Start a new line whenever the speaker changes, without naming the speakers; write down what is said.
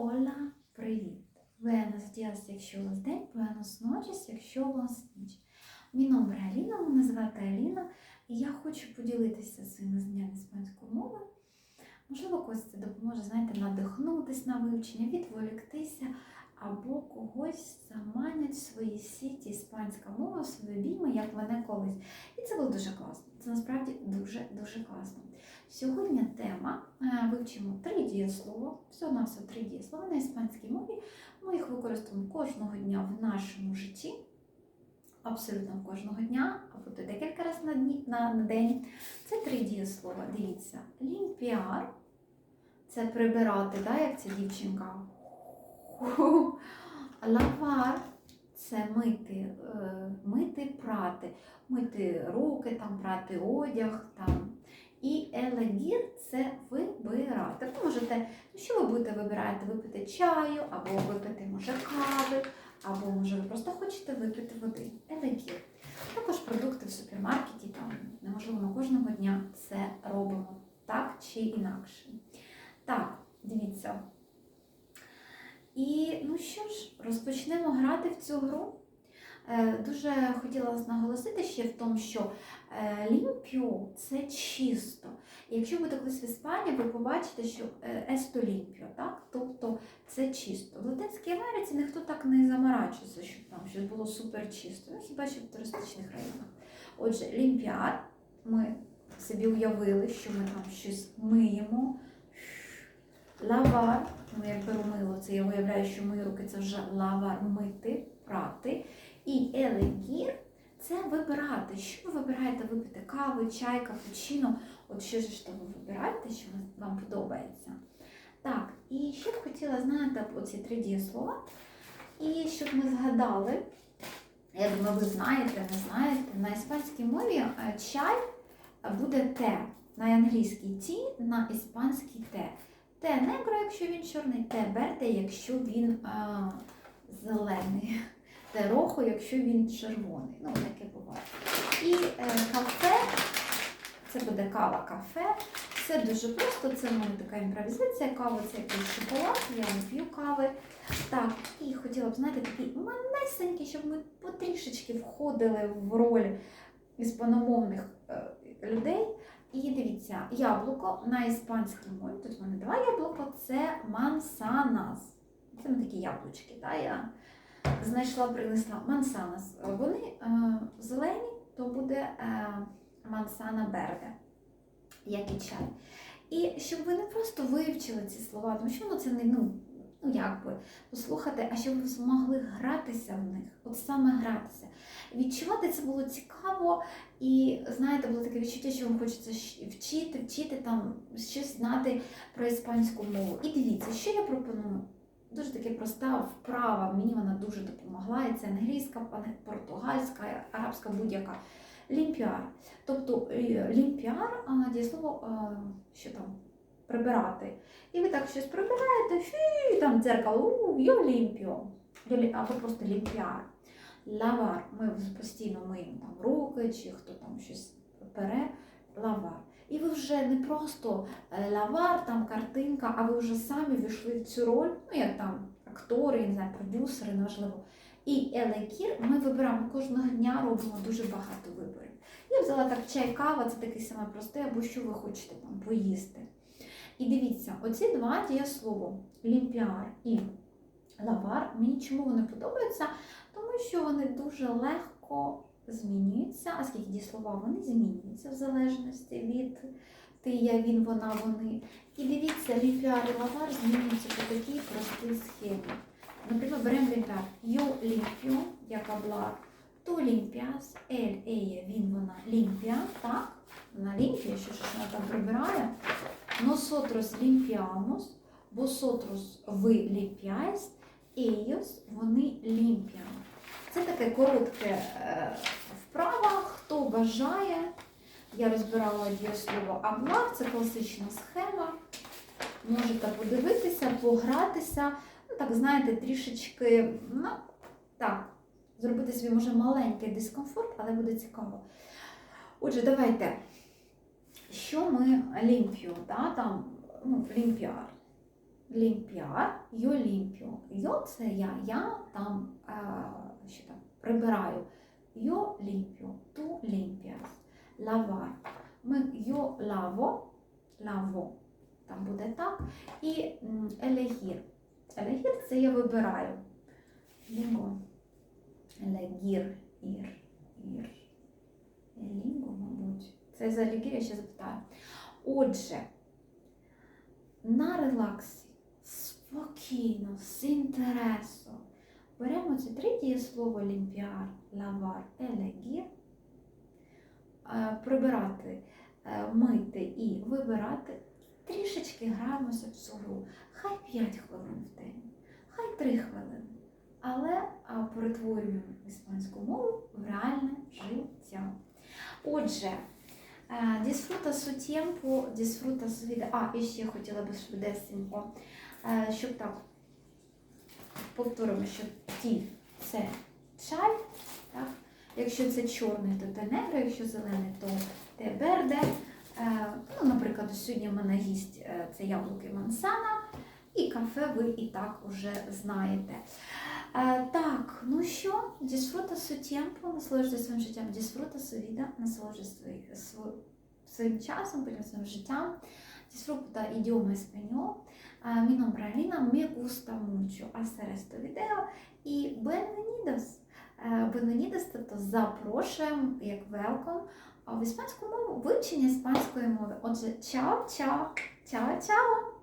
Ола, привіт! Buenos días, якщо у вас день, buenos noches, якщо у вас ніч. Мій номер Аліна, мене звати Аліна, і я хочу поділитися своїми знаннями іспанської мови. Можливо, когось це допоможе, знаєте, надихнутися на вивчення, відволіктися або когось заманять в свої сіті іспанська мова, свої обійми, як мене колись. І це було дуже класно. Це насправді дуже-дуже класно. Сьогодні тема е, вивчимо три дієслова, всього на все три дієслова на іспанській мові. Ми їх використовуємо кожного дня в нашому житті, абсолютно кожного дня, або то декілька разів на, дні, на день. Це три дієслова. Дивіться, лімпіар це прибирати, да, як ця дівчинка. Лавар це мити, е, мити, прати, мити руки, там, прати одяг. там. І елегір це вибирати. Ви можете, ну що ви будете вибирати? Випити чаю, або випити, може, кави, або, може, ви просто хочете випити води. Елегір. Також продукти в супермаркеті, там, неможливо, ми кожного дня це робимо так чи інакше. Так, дивіться. І ну що ж, розпочнемо грати в цю гру. Е, Дуже хотіла наголосити ще в тому, що е, лімпіо це чисто. Якщо будете колись в Іспанії, ви побачите, що есто лімпіо, так? тобто це чисто. В Латинській Америці ніхто так не заморачується, щоб там щось було супер чисто. Ну, хіба що в туристичних районах. Отже, лімпіар, ми собі уявили, що ми там щось миємо. Лавар, ну як беру мило, це я уявляю, що мої руки це вже лавар мити, прати. І елегір це вибирати. Що ви вибираєте випити каву, чай, капучино? От що ж то ви вибираєте, що вам подобається? Так, і ще б хотіла знати оці три дієслова. І щоб ми згадали, я думаю, ви знаєте, не знаєте, на іспанській мові е, чай буде те, на англійській ті, на іспанській те. Те негро, якщо він чорний, те берде, якщо він а, зелений. Те рохо, якщо він червоний. Ну, таке буває. І е, кафе, це буде кава кафе. Все дуже просто, це в така імпровізація. Кава це якийсь шоколад, я не п'ю кави. Так, і хотіла б, знаєте, такий малесенький, щоб ми потрішечки входили в роль іспаномовних е, людей. І дивіться, яблуко на іспанській мові, тут в мене два яблука, це мансанас. Це ми такі яблучки. Да? Я знайшла, принесла мансанас. Вони е, зелені, то буде е, мансана берде, як і чай. І щоб ви не просто вивчили ці слова, тому що воно це не ну, ну як би послухати, а щоб ви змогли гратися в них, от саме гратися. Відчувати це було цікаво, і знаєте, було таке відчуття, що вам хочеться вчити, вчити там щось знати про іспанську мову. І дивіться, що я пропоную. Дуже таки проста вправа, мені вона дуже допомогла. І це англійська, португальська, арабська будь-яка. Лімпіар. Тобто лімпіар, дієслово, що там, прибирати. І ви так щось прибираєте, фі, там дзеркало, йо лімпіо. Або просто лімпіар. Лавар. Ми постійно миємо там руки, чи хто там щось пере. Лавар. І ви вже не просто лавар, там картинка, а ви вже самі війшли в цю роль, ну як там актори, не знаю, продюсери, неважливо. І елекір ми вибираємо кожного дня, робимо дуже багато виборів. Я взяла так чай, кава, це такий саме простий, або що ви хочете там поїсти. І дивіться, оці два дієслова лімпіар і лавар, мені чому вони подобаються? Тому що вони дуже легко змінюються, а скільки дієслова вони змінюються в залежності від ти, я, він, вона, вони. І дивіться, лімпіар і лавар змінюються по такій простій схемі. Наприклад, беремо лімпіар. Yo limpio, як hablar. Tú limpias, él, ella, він, вона, limpia, так? Вона limpia, що ж вона там прибирає. Nosotros limpiamos, vosotros ви limpiáis, ellos, вони limpian. Це таке коротке вправа, хто бажає. Я розбирала дієслово аблар, це класична схема. Можете подивитися, погратися, ну так, знаєте, трішечки, ну, так, зробити собі, може, маленький дискомфорт, але буде цікаво. Отже, давайте, що ми лімпіо, да, там, ну, лімпіар. Limpiar, yo limpio. Yo це я, я там, е, що там прибираю. Yo limpio, tu limpias. Lavar. Ми yo lavo, lavo, там буде так. І elegir. Elegir це я вибираю. Лінго. Elegir, ір, ір. Лінго, мабуть. Це за елегір я ще запитаю. Отже, на релаксі, спокійно, з інтересом. Беремо це третє слово лімпіар, лавар, елегір. Е, Прибирати, е, мити і вибирати. Трішечки граємося в цю. Хай 5 хвилин в день, хай 3 хвилини. Але перетворюємо іспанську мову в реальне життя. Отже, е, disfruta su tiempo, disfruta su. А, і ще хотіла би швидесенько, е, щоб так повторимо, що ті це чай, так? якщо це чорний, то те негро, якщо зелений, то те берде. Е, Ну, наприклад, сьогодні в мене гість е, це яблуки мансана, і кафе ви і так уже знаєте. Е, Так, ну що, su tiempo, насолоджуйся своїм життям, su vida, насолоджуйся своїм часом, своїм життям. Disfruta idioma español. Eh, Mi nombre Alina, me gusta mucho hacer este video і bienvenidos. Е, Bienvenidos, тобто запрошуємо як welcome в іспанську мову, вивчення іспанської мови. Отже, чао, чао, чао, чао.